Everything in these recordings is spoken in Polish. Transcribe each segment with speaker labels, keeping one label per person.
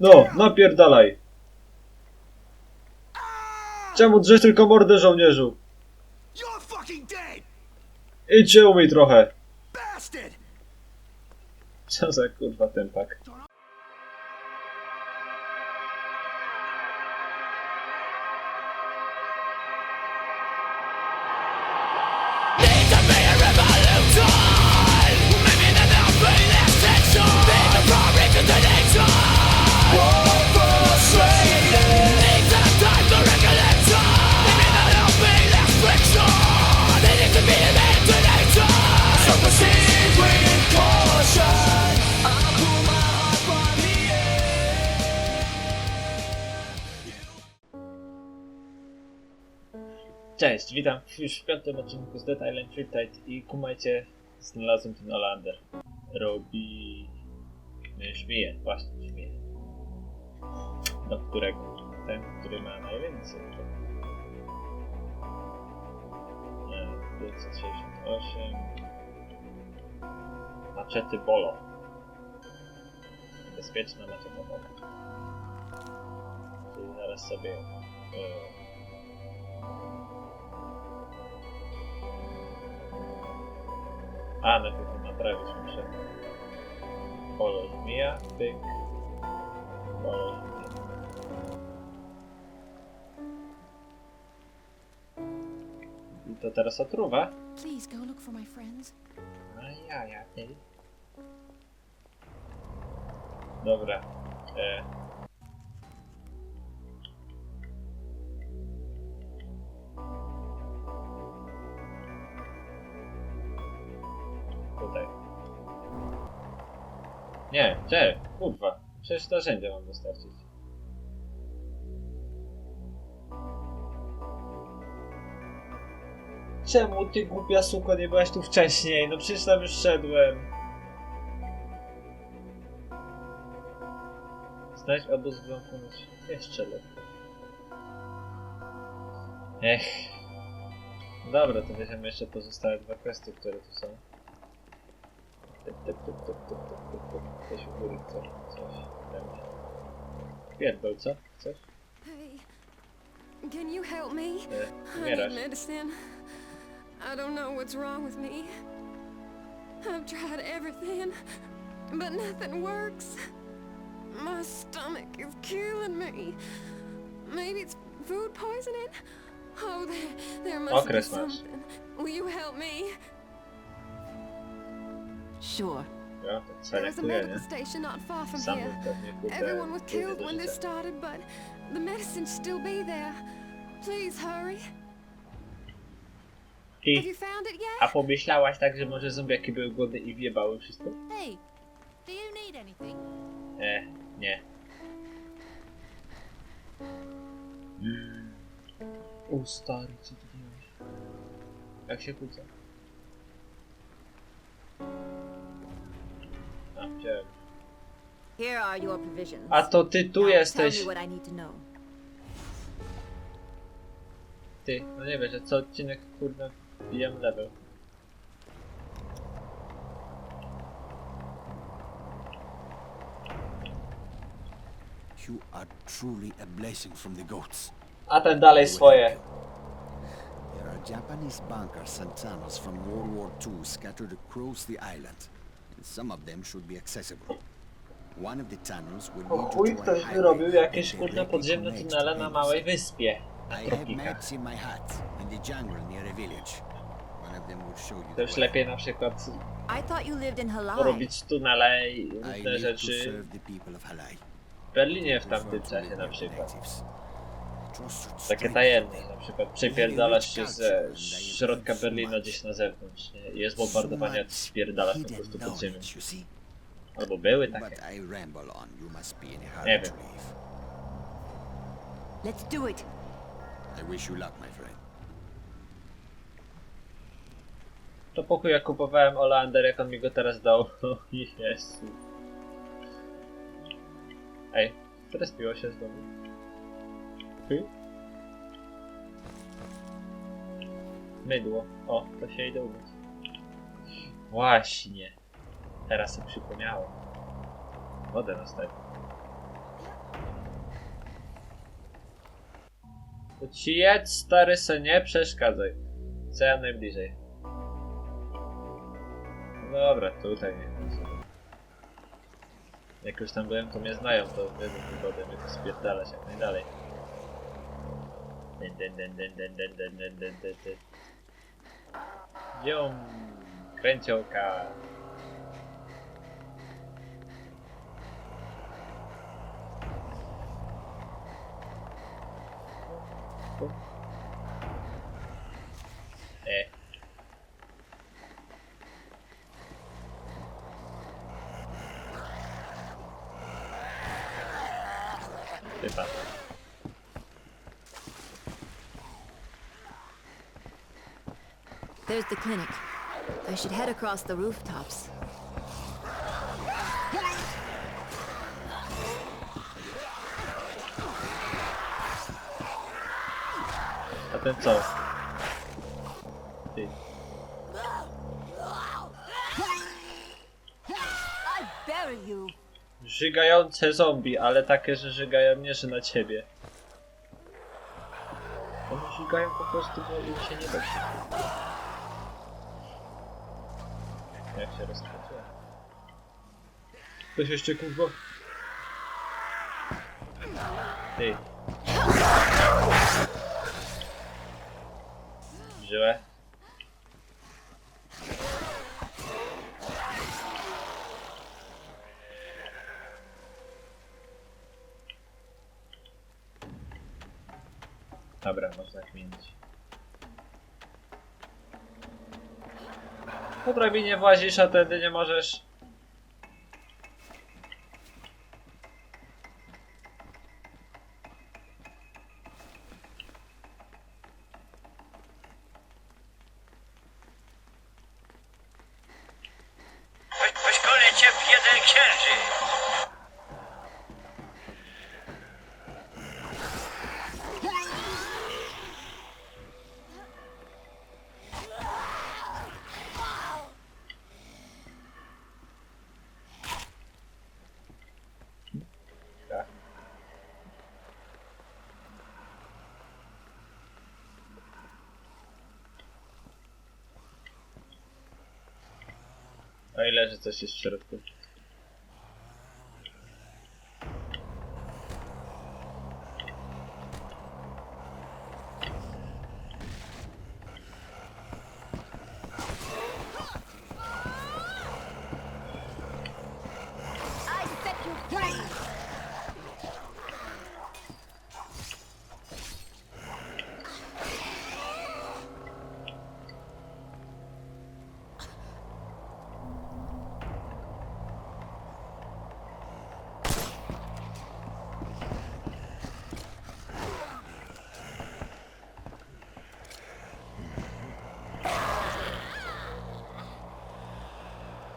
Speaker 1: No, napierdalaj. Czemu drzesz tylko mordę żołnierzu?
Speaker 2: Dead,
Speaker 1: Idźcie umyj trochę. Co za kurwa tempak. Witam już w piątym odcinku z Dead Island Riptide i kumajcie, znalazłem ten Olander. Robi... No, żmije, właśnie żmije. Do którego? Ten, który ma najwięcej. Nie, 568. Maczety Bolo. Bezpieczna maczeta Bolo. Czyli zaraz sobie... Yy, A, najpierw to naprawić muszę. Polo żmija, pyk. Polo żmija. I to teraz otruwa.
Speaker 3: Please go look for my friends.
Speaker 1: A ja, ja, ty. Dobra. E. Gdzie? Kurwa. Przecież narzędzia mam dostarczyć. Czemu ty głupia suko nie byłaś tu wcześniej? No przecież tam już szedłem. Znajdź obóz w noc. Jeszcze lepiej. Ech. Dobra, to weźmiemy jeszcze pozostałe dwa questy, które tu są. Coś co?
Speaker 3: Can you help me? I need medicine. I don't know what's wrong with me. I've tried everything, but nothing works. My stomach is killing me. Maybe it's food poisoning. Oh, there, there must be something. Will you help me?
Speaker 4: Sure.
Speaker 1: There's there
Speaker 3: was a medical station not far from here. Everyone was killed when this started, but the medicine should still be there. Please hurry.
Speaker 1: I, a pomyślałaś tak, że może zombiaki były głodne i wjebały wszystko?
Speaker 4: Hey, do you need anything?
Speaker 1: Nie, nie. O stary, co ty robisz? Jak się kłócę? A, wziąłem.
Speaker 4: Here are your provisions.
Speaker 1: A to ty tu jesteś!
Speaker 4: Tell me what I need to know.
Speaker 1: Ty, no nie wiesz, że co odcinek kurde bijam level.
Speaker 2: You are truly a blessing from the goats.
Speaker 1: A ten dalej swoje.
Speaker 2: There are Japanese bunkers and tunnels from World War II scattered across the island. Some of them should be accessible. One of the tunnels will
Speaker 1: O
Speaker 2: lead you to a
Speaker 1: ktoś
Speaker 2: highway
Speaker 1: jakieś kurde
Speaker 2: directly
Speaker 1: podziemne
Speaker 2: connects
Speaker 1: tunele na
Speaker 2: Hades.
Speaker 1: małej wyspie.
Speaker 2: I have
Speaker 1: Tropikach.
Speaker 2: maps in my hat in the jungle near a village. One of them will show you
Speaker 1: To
Speaker 2: the
Speaker 1: już
Speaker 2: way.
Speaker 1: lepiej na przykład
Speaker 4: I thought you lived in Halai.
Speaker 1: robić tunele i
Speaker 2: I
Speaker 1: różne
Speaker 2: live to
Speaker 1: rzeczy
Speaker 2: serve the people of Halai.
Speaker 1: w Berlinie w tamtym czasie na przykład.
Speaker 2: natives.
Speaker 1: Takie tajemne, na przykład przepierdalasz się ze środka Berlina gdzieś na zewnątrz, nie? I jest bombardowanie, a ty spierdalasz po prostu pod ziemią. Albo były takie. Nie wiem.
Speaker 4: Let's do it.
Speaker 2: I wish you luck, my friend.
Speaker 1: To pokój jak kupowałem Olander, jak on mi go teraz dał. O Jezu. Ej, teraz piło się z domu. Mydło. O, to się idę ubić. Właśnie. Teraz się przypomniało. Wodę dostać. To ci jedź, stary se nie przeszkadzaj. Co ja najbliżej. Dobra, tutaj nie Jak już tam byłem, to mnie znają, to wiedzą, że będę to spierdalać jak najdalej. Din din din din
Speaker 4: There's the clinic. I should head across the rooftops.
Speaker 1: A ten co? Ty.
Speaker 4: I bury you.
Speaker 1: Żygające zombie, ale takie, że żygają nie, że na ciebie. One żygają po prostu, bo im się nie dobrze. Jak się rozkręciła. Ktoś jeszcze kurwa. Ty. Żyłe? Po drabinie włazisz, a wtedy nie możesz. O ile, że coś jest w środku.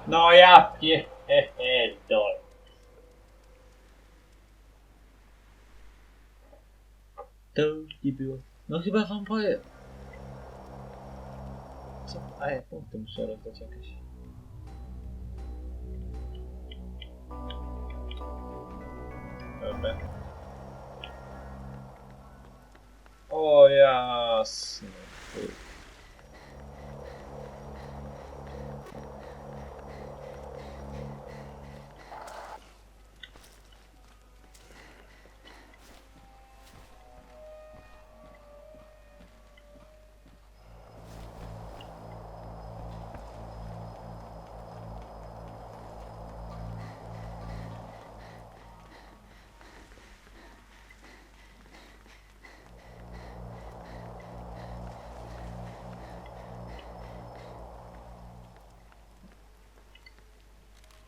Speaker 1: No ja pierdolę. To nie było. No chyba wam powiem. Co? A ja punkty muszę rozdać jakieś. Dobra. O jasne.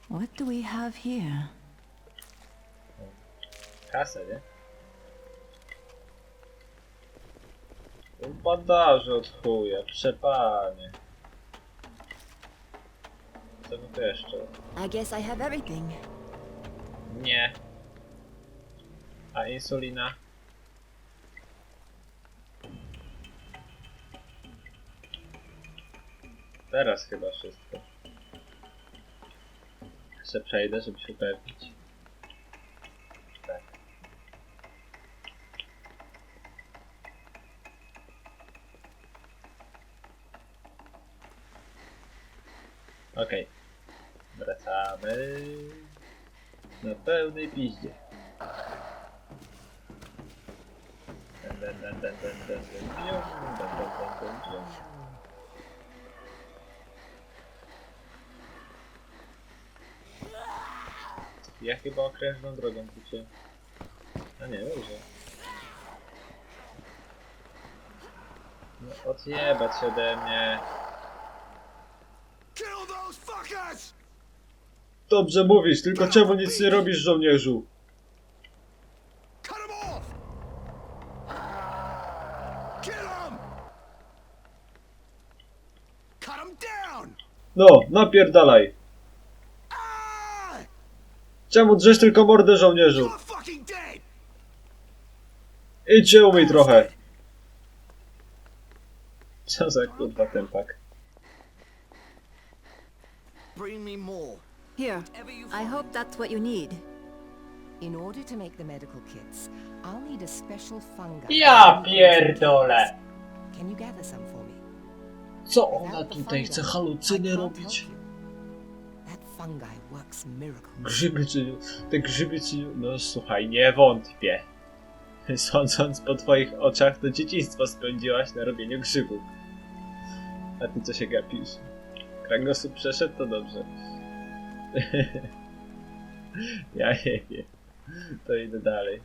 Speaker 4: What do we have here?
Speaker 1: Kasę, nie? Bandaże od chuja, przepanie. Co mi tu jeszcze?
Speaker 4: I guess I have everything.
Speaker 1: Nie. A insulina? Teraz chyba wszystko se przejdę, żeby się upewnić. Tak. Okej. Okay. Wracamy. Na pełnej piździe. Dun, dun, dun, dun, dun, dun, dun, dun, dun, dun, dun, dun. Ja chyba okrężną drogą pójdzie. A nie, dobrze. No odjebać się ode mnie. Dobrze mówisz, tylko czemu nic nie robisz, żołnierzu?
Speaker 2: Cut them off! Kill them! Cut them down!
Speaker 1: No, napierdalaj.
Speaker 2: Ah!
Speaker 1: Czemu drzesz tylko mordę, żołnierzu?
Speaker 2: You're fucking dead!
Speaker 1: Idź się umyj trochę. Co za kurwa tempak.
Speaker 2: Bring me more.
Speaker 4: Here, I hope that's what you need.
Speaker 5: In order to make the medical kits, I'll need a special fungi.
Speaker 1: Ja pierdolę.
Speaker 5: Can you gather some for me?
Speaker 1: Co ona tutaj chce halucyny robić?
Speaker 5: That fungi.
Speaker 1: Grzyby czy... Te grzyby czy... No słuchaj, nie wątpię. Sądząc po twoich oczach, to dzieciństwo spędziłaś na robieniu grzybów. A ty co się gapisz? Kręgosłup przeszedł, to dobrze. ja nie wiem. To idę dalej.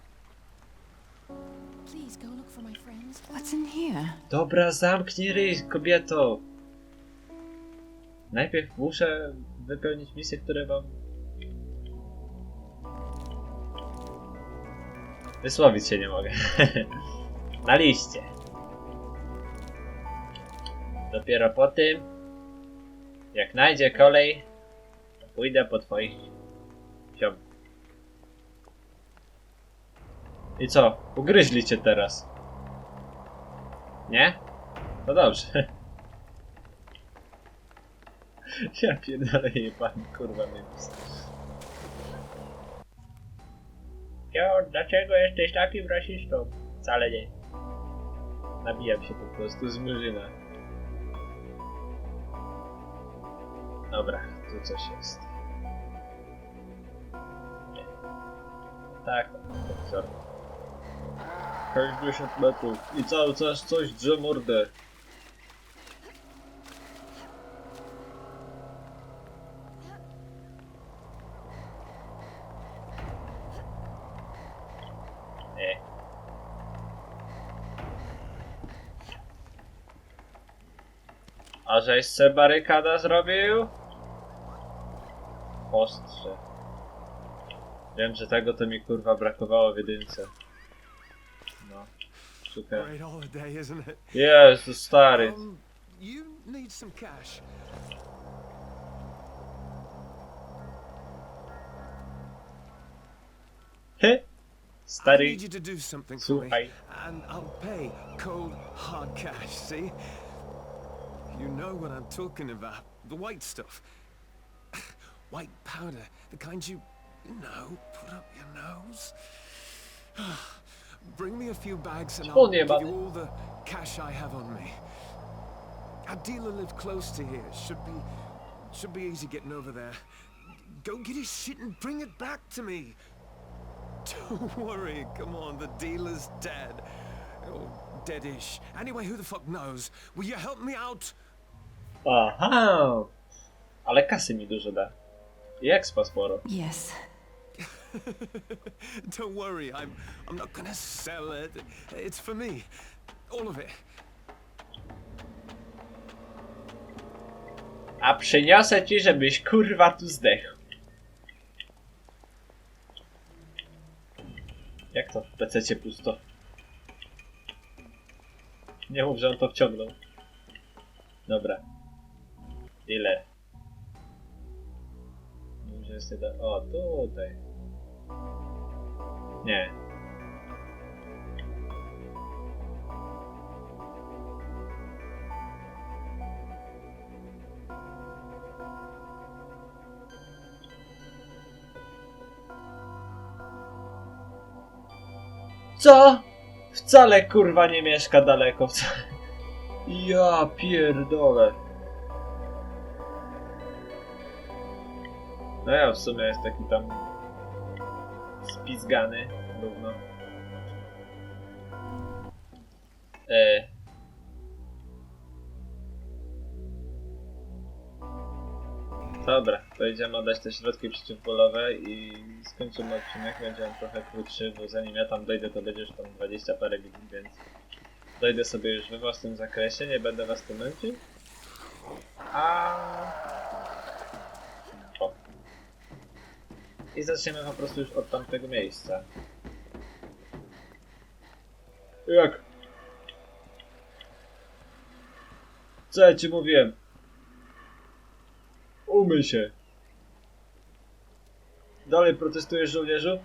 Speaker 4: What's in here?
Speaker 1: Dobra, zamknij ryj, kobieto! Najpierw muszę wypełnić misje, które wam... Wysłowić się nie mogę. Na liście. Dopiero po tym, jak najdzie kolej, to pójdę po twoich ziom. I co? Ugryźli cię teraz. Nie? No dobrze. Ja pierdolę jej pan, kurwa mnie Jo, dlaczego jesteś takim rasistą? Wcale nie. Nabijam się po prostu z murzyna. Dobra, tu coś jest. Nie. Tak, sorry. 60 metrów i cały czas coś drze mordę. Nie. A żeś se barykada zrobił? Ostrze. Wiem, że tego to mi kurwa brakowało w jedynce. No. Super. Jezu, stary.
Speaker 6: Um, you need some cash.
Speaker 1: He?
Speaker 6: I
Speaker 1: Stary. Słuchaj.
Speaker 6: and I'll pay cold, hard cash. See? You know what I'm talking about. The white stuff. White powder, the kind you, you know, put up your nose. Bring me a few bags and I'll give you all the cash I have on me. Our dealer lived close to here. Should be, should be easy getting over there. Go get his shit and bring it back to me. Don't worry, come on, the dealer's dead. Or deadish. Anyway, who the fuck knows? Will you help me out?
Speaker 1: Aha! Ale kasy mi dużo da. I expa sporo.
Speaker 4: Yes.
Speaker 6: Don't worry, I'm I'm not gonna sell it. It's for me. All of it.
Speaker 1: A przyniosę ci, żebyś kurwa tu zdechł. Jak to w PC pusto? Nie mów, że on to wciągnął. Dobra. Ile? Że jest jeden. O, tutaj. Nie. Co? Wcale kurwa nie mieszka daleko. Ja pierdolę. No ja w sumie jest taki tam spizgany równo. E. Dobra, to idziemy oddać te środki przeciwbólowe i skończymy odcinek. Będzie on trochę krótszy, bo zanim ja tam dojdę, to będzie już tam 20 parę godzin, więc dojdę sobie już we własnym zakresie, nie będę was tu męczył. A... I zaczniemy po prostu już od tamtego miejsca. Jak? Co ja ci mówiłem? Umyj się. Dalej protestujesz, żołnierzu?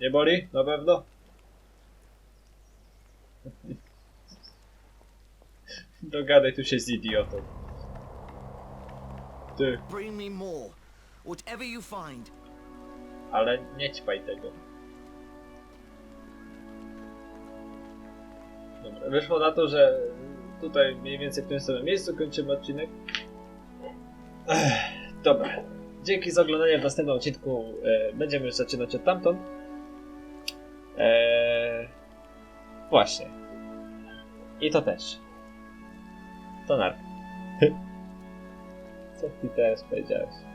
Speaker 1: Nie boli? Na pewno? Dogadaj tu się z idiotą. Ty,
Speaker 7: Bring me more. Whatever you find.
Speaker 1: ale nie ćpaj tego. Dobra, wyszło na to, że tutaj mniej więcej w tym samym miejscu kończymy odcinek. Ech, dobra. Dzięki za oglądanie w następnym odcinku. E, będziemy już zaczynać od tamtąd. E, właśnie. I to też. To nark. Co ty teraz powiedziałeś?